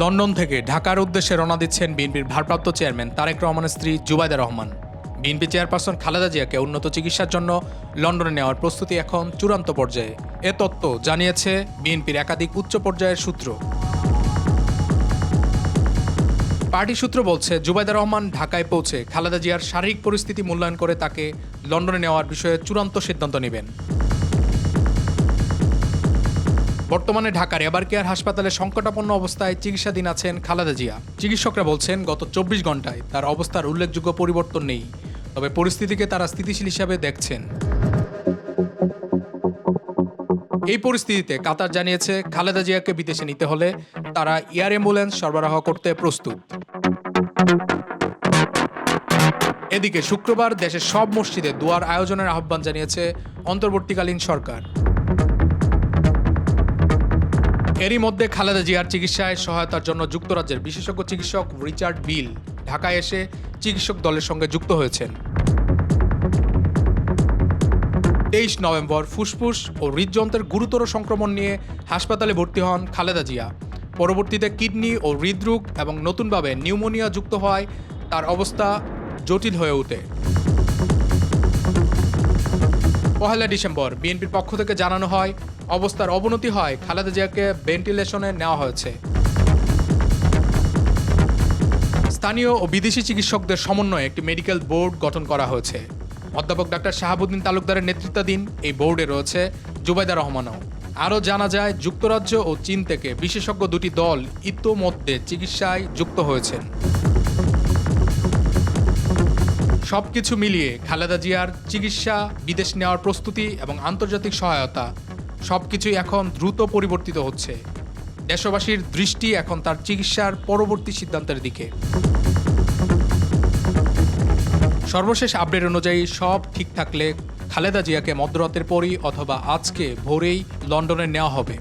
London থেকে ঢাকার উদ্দেশ্যে রওনা দিচ্ছেন বিএনপির ভারপ্রাপ্ত চেয়ারম্যান তারেক রহমানের স্ত্রী জুবাইদা রহমান। বিএনপি চেয়ারপারসন খালেদা জিয়াকে উন্নত চিকিৎসার জন্য লন্ডনে নেওয়ার প্রস্তুতি এখন চূড়ান্ত পর্যায়ে। এ তথ্য জানিয়েছে বিএনপির একাধিক উচ্চ পর্যায়ের সূত্র। পার্টি সূত্র বলছে, জুবাইদা রহমান ঢাকায় পৌঁছে খালেদা জিয়ার শারীরিক পরিস্থিতি মূল্যায়ন করে তাকে লন্ডনে নেওয়ার বিষয়ে চূড়ান্ত সিদ্ধান্ত নেবেন। বর্তমানে ঢাকার এবার কেয়ার হাসপাতালে সংকটাপন্ন অবস্থায় চিকিৎসাধীন আছেন খালেদা জিয়া। চিকিৎসকরা বলছেন, গত চব্বিশ ঘন্টায় তার অবস্থার উল্লেখযোগ্য পরিবর্তন নেই, তবে পরিস্থিতিকে তারা স্থিতিশীল হিসাবে দেখছেন। এই পরিস্থিতিতে কাতার জানিয়েছে, খালেদা জিয়াকে বিদেশে নিতে হলে তারা এয়ার অ্যাম্বুলেন্স সরবরাহ করতে প্রস্তুত। এদিকে শুক্রবার দেশের সব মসজিদে দোয়ার আয়োজনের আহ্বান জানিয়েছে অন্তর্বর্তীকালীন সরকার। এরই মধ্যে খালেদা জিয়ার চিকিৎসায় সহায়তার জন্য যুক্তরাজ্যের বিশেষজ্ঞ চিকিৎসক রিচার্ড বিল ঢাকায় এসে চিকিৎসক দলের সঙ্গে যুক্ত হয়েছেন। তেইশ নভেম্বর ফুসফুস ও হৃদযন্ত্রের গুরুতর সংক্রমণ নিয়ে হাসপাতালে ভর্তি হন খালেদা জিয়া। পরবর্তীতে কিডনি ও হৃদরোগ এবং নতুনভাবে নিউমোনিয়া যুক্ত হওয়ায় তার অবস্থা জটিল হয়ে ওঠে। পহেলা ডিসেম্বর, বিএনপির পক্ষ থেকে জানানো হয়, অবস্থার অবনতি হয়, খালেদা জিয়াকে ভেন্টিলেশনে নেওয়া হয়েছে। স্থানীয় ও বিদেশি চিকিৎসকদের সমন্বয়ে একটি মেডিকেল বোর্ড গঠন করা হয়েছে। অধ্যাপক ডাক্তার শাহাবুদ্দিন তালুকদারের নেতৃত্বাধীন এই বোর্ডে রয়েছে জুবাইদা রহমানও। আরও জানা যায়, যুক্তরাজ্য ও চীন থেকে বিশেষজ্ঞ দুটি দল ইতোমধ্যে চিকিৎসায় যুক্ত হয়েছেন। সবকিছু মিলিয়ে খালেদা জিয়ার চিকিৎসা, বিদেশ নেওয়ার প্রস্তুতি এবং আন্তর্জাতিক সহায়তা সব কিছুই এখন দ্রুত পরিবর্তিত হচ্ছে। দেশবাসীর দৃষ্টি এখন তার চিকিৎসার পরবর্তী সিদ্ধান্তের দিকে। সর্বশেষ আপডেট অনুযায়ী সব ঠিক থাকলে খালেদা জিয়াকে মধ্যরাতের পরই অথবা আজকে ভোরেই লন্ডনে নেওয়া হবে।